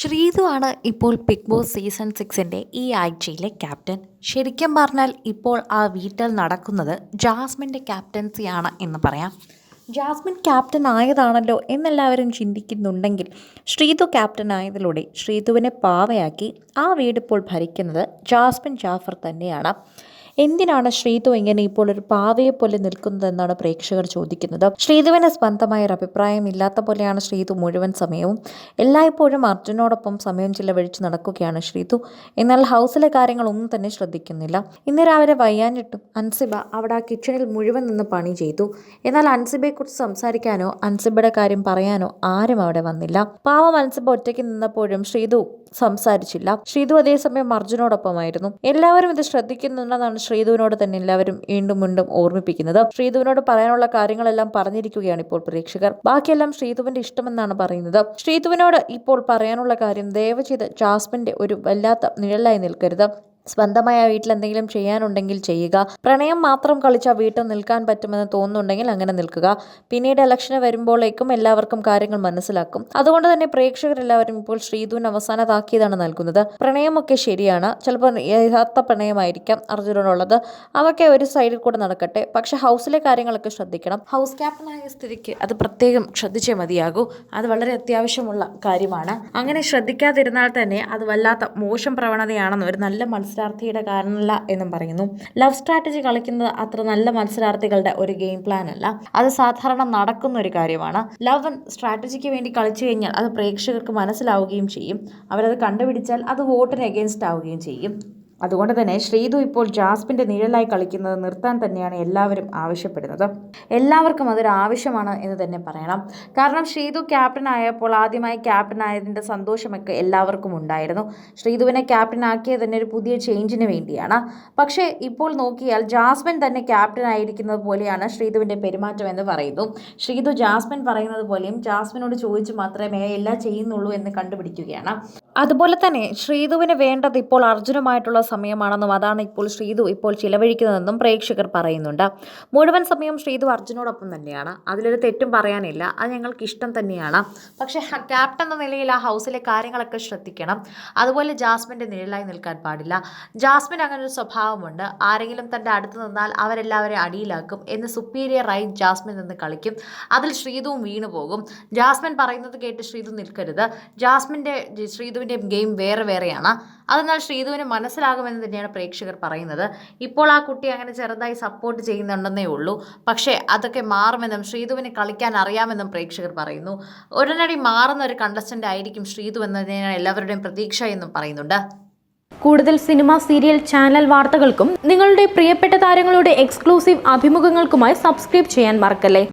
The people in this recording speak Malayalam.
ശ്രീതു ആണ് ഇപ്പോൾ ബിഗ് ബോസ് സീസൺ സിക്സിന്റെ ഈ ആഴ്ചയിലെ ക്യാപ്റ്റൻ. ശരിക്കും പറഞ്ഞാൽ ഇപ്പോൾ ആ വീട്ടിൽ നടക്കുന്നത് ജാസ്മിന്റെ ക്യാപ്റ്റൻസിയാണ് എന്ന് പറയാം. ജാസ്മിൻ ക്യാപ്റ്റൻ ആയതാണല്ലോ എന്നെല്ലാവരും ചിന്തിക്കുന്നുണ്ടെങ്കിൽ ശ്രീതു ക്യാപ്റ്റൻ ആയതിലൂടെ ശ്രീതുവിനെ പാവയാക്കി ആ വീടിപ്പോൾ ഭരിക്കുന്നത് ജാസ്മിൻ ജാഫർ തന്നെയാണ്. എന്തിനാണ് ശ്രീതു ഇങ്ങനെ ഇപ്പോൾ ഒരു പാവയെ പോലെ നിൽക്കുന്നതെന്നാണ് പ്രേക്ഷകർ ചോദിക്കുന്നത്. ശ്രീതുവിന് സ്വന്തമായ ഒരു അഭിപ്രായം ഇല്ലാത്ത പോലെയാണ് ശ്രീതു മുഴുവൻ സമയവും. എല്ലായ്പ്പോഴും അർജുനോടൊപ്പം സമയം ചിലവഴിച്ച് നടക്കുകയാണ് ശ്രീതു. എന്നാൽ ഹൗസിലെ കാര്യങ്ങളൊന്നും തന്നെ ശ്രദ്ധിക്കുന്നില്ല. ഇന്ന് രാവിലെ വയ്യാഞ്ഞിട്ടും അൻസിബ അവിടെ ആ കിച്ചണിൽ മുഴുവൻ നിന്ന് പണി ചെയ്തു. എന്നാൽ അൻസിബയെക്കുറിച്ച് സംസാരിക്കാനോ അൻസിബയുടെ കാര്യം പറയാനോ ആരും അവിടെ വന്നില്ല. പാവം അൻസിബ ഒറ്റയ്ക്ക് നിന്നപ്പോഴും ശ്രീതു സംസാരിച്ചില്ല. ശ്രീതു അതേസമയം അർജുനോടൊപ്പമായിരുന്നു. എല്ലാവരും ഇത് ശ്രദ്ധിക്കുന്നുണ്ടെന്നാണ് ശ്രീതുവിനോട് തന്നെ എല്ലാവരും വീണ്ടും വീണ്ടും ഓർമ്മിപ്പിക്കുന്നത്. ശ്രീധുവിനോട് പറയാനുള്ള കാര്യങ്ങളെല്ലാം പറഞ്ഞിരിക്കുകയാണ് ഇപ്പോൾ പ്രേക്ഷകർ. ബാക്കിയെല്ലാം ശ്രീധുവിന്റെ ഇഷ്ടമെന്നാണ് പറയുന്നത്. ശ്രീധുവിനോട് ഇപ്പോൾ പറയാനുള്ള കാര്യം ദയവ് ചെയ്ത് ജാസ്മിന്റെ ഒരു വല്ലാത്ത നിഴലായി നിൽക്കരുത്. സ്വന്തമായ വീട്ടിൽ എന്തെങ്കിലും ചെയ്യാനുണ്ടെങ്കിൽ ചെയ്യുക. പ്രണയം മാത്രം കളിച്ച വീട്ടിൽ നിൽക്കാൻ പറ്റുമെന്ന് തോന്നുന്നുണ്ടെങ്കിൽ അങ്ങനെ നിൽക്കുക. പിന്നീട് ഇലക്ഷന് വരുമ്പോഴേക്കും എല്ലാവർക്കും കാര്യങ്ങൾ മനസ്സിലാക്കും. അതുകൊണ്ട് തന്നെ പ്രേക്ഷകരെല്ലാവരും ഇപ്പോൾ ശ്രീധുവിന് അവസാന താക്കീതാണ് നൽകുന്നത്. പ്രണയമൊക്കെ ശരിയാണ്. ചിലപ്പോൾ യഥാർത്ഥ പ്രണയമായിരിക്കാം അർജുനോടുള്ളത് അതൊക്കെ ഒരു സൈഡിൽ കൂടെ നടക്കട്ടെ. പക്ഷെ ഹൗസിലെ കാര്യങ്ങളൊക്കെ ശ്രദ്ധിക്കണം. ഹൗസ് ക്യാപ്റ്റനായ സ്ഥിതിക്ക് അത് പ്രത്യേകം ശ്രദ്ധിച്ചേ മതിയാകൂ. അത് വളരെ അത്യാവശ്യമുള്ള കാര്യമാണ്. അങ്ങനെ ശ്രദ്ധിക്കാതിരുന്നാൽ തന്നെ അത് വല്ലാത്ത മോശം പ്രവണതയാണെന്ന് ഒരു നല്ല മത്സരാർത്ഥിയുടെ കാരണമല്ല എന്നും പറയുന്നു. ലവ് സ്ട്രാറ്റജി കളിക്കുന്നത് അത്ര നല്ല മത്സരാർത്ഥികളുടെ ഒരു ഗെയിം പ്ലാൻ അല്ല അത് സാധാരണ നടക്കുന്ന ഒരു കാര്യമാണ്. ലവ് സ്ട്രാറ്റജിക്ക് വേണ്ടി കളിച്ചു കഴിഞ്ഞാൽ അത് പ്രേക്ഷകർക്ക് മനസ്സിലാവുകയും ചെയ്യും. അവരത് കണ്ടുപിടിച്ചാൽ അത് വോട്ടിന് എഗെയിൻസ്റ്റ് ആവുകയും ചെയ്യും. അതുകൊണ്ട് തന്നെ ശ്രീതു ഇപ്പോൾ ജാസ്മിന്റെ നിഴലായി കളിക്കുന്നത് നിർത്താൻ തന്നെയാണ് എല്ലാവരും ആവശ്യപ്പെടുന്നത്. എല്ലാവർക്കും അതൊരു ആവശ്യമാണ് എന്ന് തന്നെ പറയണം. കാരണം ശ്രീതു ക്യാപ്റ്റൻ ആയപ്പോൾ ആദ്യമായി ക്യാപ്റ്റൻ ആയതിന്റെ സന്തോഷമൊക്കെ എല്ലാവർക്കും ഉണ്ടായിരുന്നു. ശ്രീതുവിനെ ക്യാപ്റ്റൻ ആക്കിയത് തന്നെ ഒരു പുതിയ ചേഞ്ചിന് വേണ്ടിയാണ്. പക്ഷേ ഇപ്പോൾ നോക്കിയാൽ ജാസ്മിൻ തന്നെ ക്യാപ്റ്റൻ ആയിരിക്കുന്നത് പോലെയാണ് ശ്രീതുവിന്റെ പെരുമാറ്റം എന്ന് പറയുന്നു. ശ്രീതു ജാസ്മിൻ പറയുന്നത് പോലെയും ജാസ്മിനോട് ചോദിച്ച് മാത്രമേ എല്ലാം ചെയ്യുന്നുള്ളൂ എന്ന് കണ്ടുപിടിക്കുകയാണ്. അതുപോലെ തന്നെ ശ്രീതുവിന് വേണ്ടത് ഇപ്പോൾ അർജുനുമായിട്ടുള്ള സമയമാണെന്നും അതാണ് ഇപ്പോൾ ശ്രീതു ഇപ്പോൾ ചിലവഴിക്കുന്നതെന്നും പ്രേക്ഷകർ പറയുന്നുണ്ട്. മുഴുവൻ സമയം ശ്രീതു അർജുനോടൊപ്പം തന്നെയാണ്. അതിലൊരു തെറ്റും പറയാനില്ല. അത് ഞങ്ങൾക്ക് ഇഷ്ടം തന്നെയാണ്. പക്ഷേ ക്യാപ്റ്റൻ എന്ന നിലയിൽ ആ ഹൗസിലെ കാര്യങ്ങളൊക്കെ ശ്രദ്ധിക്കണം. അതുപോലെ ജാസ്മിന്റെ നിഴലായി നിൽക്കാൻ പാടില്ല. ജാസ്മിൻ അങ്ങനെ ഒരു സ്വഭാവമുണ്ട്. ആരെങ്കിലും തന്റെ അടുത്ത് നിന്നാൽ അവരെല്ലാവരെയും അടിയിലാക്കും. എന്ന് സുപ്പീരിയർ ആയി ജാസ്മിൻ നിന്ന് കളിക്കും. അതിൽ ശ്രീതുവും വീണു പോകും. ജാസ്മിൻ പറയുന്നത് കേട്ട് ശ്രീതു നിൽക്കരുത്. ജാസ്മിന്റെ ശ്രീതുവിന്റെ ഗെയിം വേറെ വേറെയാണ്. അതിനാൽ ശ്രീതുവിന് മനസ്സിലാകുമെന്ന് തന്നെയാണ് പ്രേക്ഷകർ പറയുന്നത്. ഇപ്പോൾ ആ കുട്ടി അങ്ങനെ ചെറുതായി സപ്പോർട്ട് ചെയ്യുന്നുണ്ടെന്നേ ഉള്ളൂ. പക്ഷേ അതൊക്കെ മാറുമെന്നും ശ്രീതുവിന് കളിക്കാൻ അറിയാമെന്നും പ്രേക്ഷകർ പറയുന്നു. ഉടനടി മാറുന്ന ഒരു കണ്ടസ്റ്റന്റ് ആയിരിക്കും ശ്രീതു എന്നതിനാണ് എല്ലാവരുടെയും പ്രതീക്ഷ എന്നും പറയുന്നുണ്ട്. കൂടുതൽ സിനിമ സീരിയൽ ചാനൽ വാർത്തകൾക്കും നിങ്ങളുടെ പ്രിയപ്പെട്ട താരങ്ങളുടെ എക്സ്ക്ലൂസീവ് അഭിമുഖങ്ങൾക്കുമായി സബ്സ്ക്രൈബ് ചെയ്യാൻ മറക്കല്ലേ?